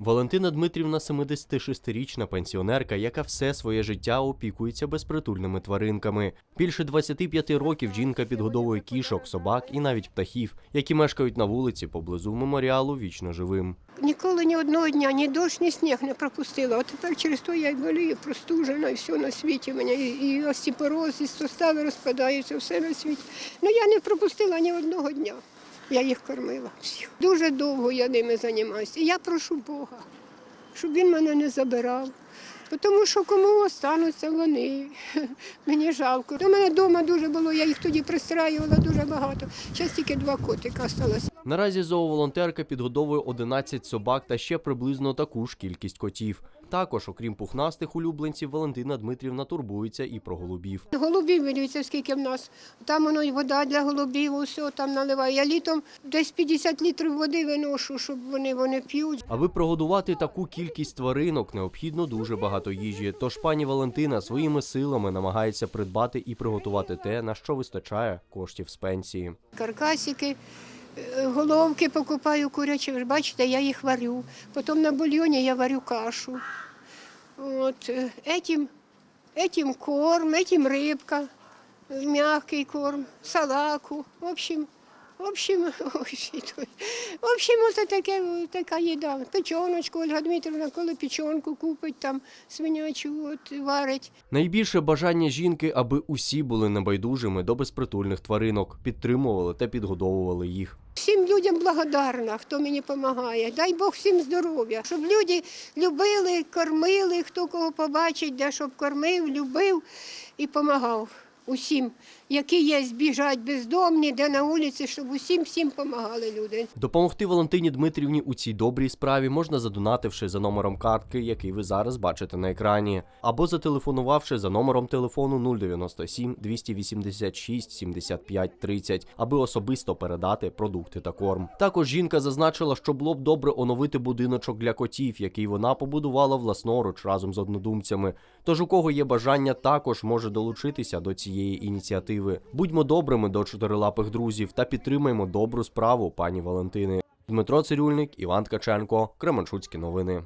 Валентина Дмитрівна 76-річна пенсіонерка, яка все своє життя опікується безпритульними тваринками. Більше 25 років жінка підгодовує кішок, собак і навіть птахів, які мешкають на вулиці поблизу меморіалу вічно живим. Ніколи ні одного дня, ні дощ, ні сніг не пропустила. От тепер через то я й болію, простужена, і все на світі. Мене і, остеопороз, і сустави розпадаються, все на світі. Ну я не пропустила ні одного дня. Я їх кормила всіх. Дуже довго я ними займаюся. І я прошу Бога, щоб він мене не забирав. Тому що кому остануться вони. Мені жалко. У мене вдома дуже було, я їх тоді пристраювала дуже багато. Зараз тільки два котика залишилося. Наразі зооволонтерка підгодовує 11 собак та ще приблизно таку ж кількість котів. Також, окрім пухнастих улюбленців, Валентина Дмитрівна турбується і про голубів. Голубів дивіться, скільки в нас. Там воно і вода для голубів, усе там наливаю. Я літом десь 50 літрів води виношу, щоб вони, вони п'ють. Аби прогодувати таку кількість тваринок, необхідно дуже багато їжі. Тож пані Валентина своїми силами намагається придбати і приготувати те, на що вистачає коштів з пенсії. Каркасики, е, головки покупаю курячі. Бачите, я їх варю. Потім на бульйоні я варю кашу. От, е, етім, етім корм, етім рибка, е, м'який корм, салаку. В общем, в общем, в общем, ось таке, така їда. Печоночку, Ольга Дмитрівна, коли печонку купить, там свинячу от, варить. Найбільше бажання жінки, аби усі були небайдужими до безпритульних тваринок, підтримували та підгодовували їх. Всім людям благодарна, хто мені допомагає. Дай Бог всім здоров'я, щоб люди любили, кормили, хто кого побачить, де щоб кормив, любив і допомагав усім, які є, біжать бездомні, де на вулиці, щоб усім всім допомагали люди. Допомогти Валентині Дмитрівні у цій добрій справі можна задонативши за номером картки, який ви зараз бачите на екрані, або зателефонувавши за номером телефону 097 286 75 30, аби особисто передати продукти та корм. Також жінка зазначила, що було б добре оновити будиночок для котів, який вона побудувала власноруч разом з однодумцями. Тож у кого є бажання, також може долучитися до цієї ініціативи. Будьмо добрими до чотирилапих друзів та підтримаймо добру справу пані Валентини. Дмитро Цирюльник, Іван Ткаченко, Кременчуцькі новини.